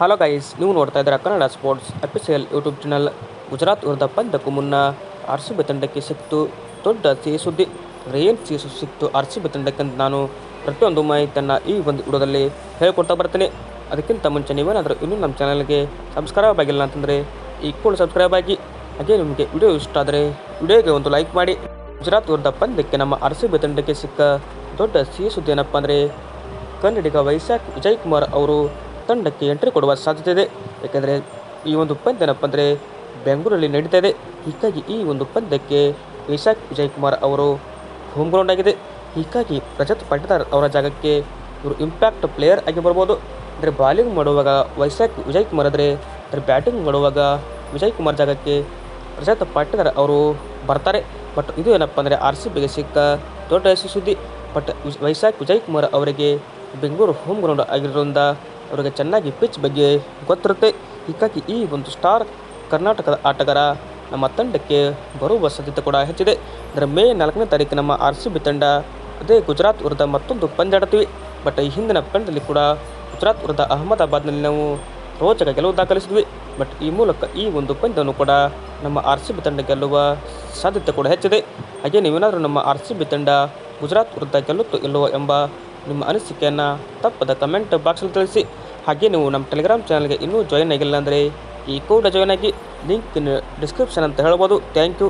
Hello guys ನೀವು ನೋಡ್ತಾ ಇದ್ದೀರಾ Kannada sports official YouTube channel Gujarat ವಿರುದ್ಧ ಪಂದ್ಯಕ್ಕೂ ಮುನ್ನ ಆರ್ ಸಿ ಬಿ ತಂಡಕ್ಕೆ ಸಿಕ್ತು ದೊಡ್ಡ ಸಿಹಿ ಸುದ್ದಿ ರೇನ್ ಸುದ್ದಿ ಸಿಕ್ತು ಆರ್ ಸಿ ಬಿ ತಂಡಕ್ಕೆ ಅಂತ ನಾನು. ಪ್ರತಿಯೊಂದು ಮಾಹಿತಿಯನ್ನು ಈ ಒಂದು ವಿಡಿಯೋದಲ್ಲಿ ಹೇಳ್ಕೊಡ್ತಾ ಬರ್ತೀನಿ. ಅದಕ್ಕಿಂತ ಮುಂಚೆ ನೀವೇನಾದರೂ ಇನ್ನೂ ನಮ್ಮ ಚಾನಲ್ಗೆ ಸಬ್ಸ್ಕ್ರೈಬ್ ಆಗಿಲ್ಲ ಅಂತಂದರೆ ಈ ಕೂಡ ಸಬ್ಸ್ಕ್ರೈಬ್ ಆಗಿ. ಹಾಗೆ ನಿಮಗೆ ವಿಡಿಯೋ ಇಷ್ಟ ಆದರೆ ವಿಡಿಯೋಗೆ ಒಂದು ಲೈಕ್ ಮಾಡಿ. ಗುಜರಾತ್ ವಿರುದ್ಧ ಪಂದ್ಯಕ್ಕೆ ನಮ್ಮ ಆರ್ ಸಿ ಬಿ ತಂಡಕ್ಕೆ ಸಿಕ್ಕ ದೊಡ್ಡ ಸಿಹಿ ಸುದ್ದಿ ಏನಪ್ಪ ಅಂದರೆ ಕನ್ನಡಿಗ ವೈಶಾಖ್ ವಿಜಯ್ ಕುಮಾರ್ ಅವರು ತಂಡಕ್ಕೆ ಎಂಟ್ರಿ ಕೊಡುವ ಸಾಧ್ಯತೆ ಇದೆ. ಏಕೆಂದರೆ ಈ ಒಂದು ಪಂದ್ಯ ಏನಪ್ಪ ಅಂದರೆ ಬೆಂಗಳೂರಲ್ಲಿ ನಡೀತಾ ಇದೆ. ಹೀಗಾಗಿ ಈ ಒಂದು ಪಂದ್ಯಕ್ಕೆ ವಿಜಯ್ ಕುಮಾರ್ ಅವರು ಹೋಮ್ ಗ್ರೌಂಡ್ ಆಗಿದೆ. ಹೀಗಾಗಿ ರಜತ್ ಪಾಟಿದಾರ್ ಅವರ ಜಾಗಕ್ಕೆ ಇವರು ಇಂಪ್ಯಾಕ್ಟ್ ಪ್ಲೇಯರ್ ಆಗಿ ಬರ್ಬೋದು. ಅಂದರೆ ಬಾಲಿಂಗ್ ಮಾಡುವಾಗ ವೈಶಾಖ್ ವಿಜಯ್ ಕುಮಾರ್ ಆದರೆ, ಅಂದರೆ ಬ್ಯಾಟಿಂಗ್ ಮಾಡುವಾಗ ವಿಜಯ್ ಕುಮಾರ್ ಜಾಗಕ್ಕೆ ರಜತ್ ಪಾಟೀದಾರ್ ಅವರು ಬರ್ತಾರೆ. ಬಟ್ ಇದು ಏನಪ್ಪ ಅಂದರೆ ಆರ್ ಸಿ ಬಿಗೆ ಸಿಕ್ಕ ದೊಡ್ಡ ಯಶಸ್ವಿ ಸುದ್ದಿ. ಬಟ್ ವೈಶಾಖ್ ವಿಜಯ್ ಕುಮಾರ್ ಅವರಿಗೆ ಬೆಂಗಳೂರು ಹೋಮ್ ಗ್ರೌಂಡ್ ಆಗಿರೋದ್ರಿಂದ ಅವರಿಗೆ ಚೆನ್ನಾಗಿ ಪಿಚ್ ಬಗ್ಗೆ ಗೊತ್ತಿರುತ್ತೆ. ಹೀಗಾಗಿ ಈ ಒಂದು ಸ್ಟಾರ್ ಕರ್ನಾಟಕದ ಆಟಗಾರ ನಮ್ಮ ತಂಡಕ್ಕೆ ಬರುವ ಸಾಧ್ಯತೆ ಕೂಡ ಹೆಚ್ಚಿದೆ. ಅಂದರೆ ಮೇ ನಾಲ್ಕನೇ ತಾರೀಕು ನಮ್ಮ ಆರ್ ಸಿ ಬಿ ತಂಡ, ಅದೇ ಗುಜರಾತ್ ವಿರುದ್ಧ ಮತ್ತೊಂದು ಪಂದ್ಯ ಆಡ್ತೀವಿ ಬಟ್ ಈ ಹಿಂದಿನ ಪಂದ್ಯದಲ್ಲಿ ಕೂಡ ಗುಜರಾತ್ ವಿರುದ್ಧ ಅಹಮದಾಬಾದ್ನಲ್ಲಿ ನಾವು ರೋಚಕ ಗೆಲುವು ದಾಖಲಿಸಿದ್ವಿ. ಬಟ್ ಈ ಮೂಲಕ ಈ ಒಂದು ಪಂದ್ಯವನ್ನು ಕೂಡ ನಮ್ಮ ಆರ್ ಸಿ ಬಿ ತಂಡ ಗೆಲ್ಲುವ ಸಾಧ್ಯತೆ ಕೂಡ ಹೆಚ್ಚಿದೆ. ಹಾಗೆ ನೀವೇನಾದರೂ ನಮ್ಮ ಆರ್ ಸಿ ಬಿ ತಂಡ ಗುಜರಾತ್ ವಿರುದ್ಧ ಗೆಲ್ಲುತ್ತೋ ಇಲ್ಲವೋ ಎಂಬ ನಿಮ್ಮ ಅನಿಸಿಕೆಯನ್ನು ತಪ್ಪದ ಕಮೆಂಟ್ ಬಾಕ್ಸಲ್ಲಿ ತಿಳಿಸಿ. ಹಾಗೆ ನೀವು ನಮ್ಮ ಟೆಲಿಗ್ರಾಮ್ ಚಾನಲ್ಗೆ ಇನ್ನೂ ಜಾಯಿನ್ ಆಗಿಲ್ಲ ಅಂದರೆ ಈ ಕೂಡ ಜಾಯಿನ್ ಆಗಿ ಲಿಂಕ್ ಡಿಸ್ಕ್ರಿಪ್ಷನ್ ಅಂತ ಹೇಳ್ಬೋದು. Thank you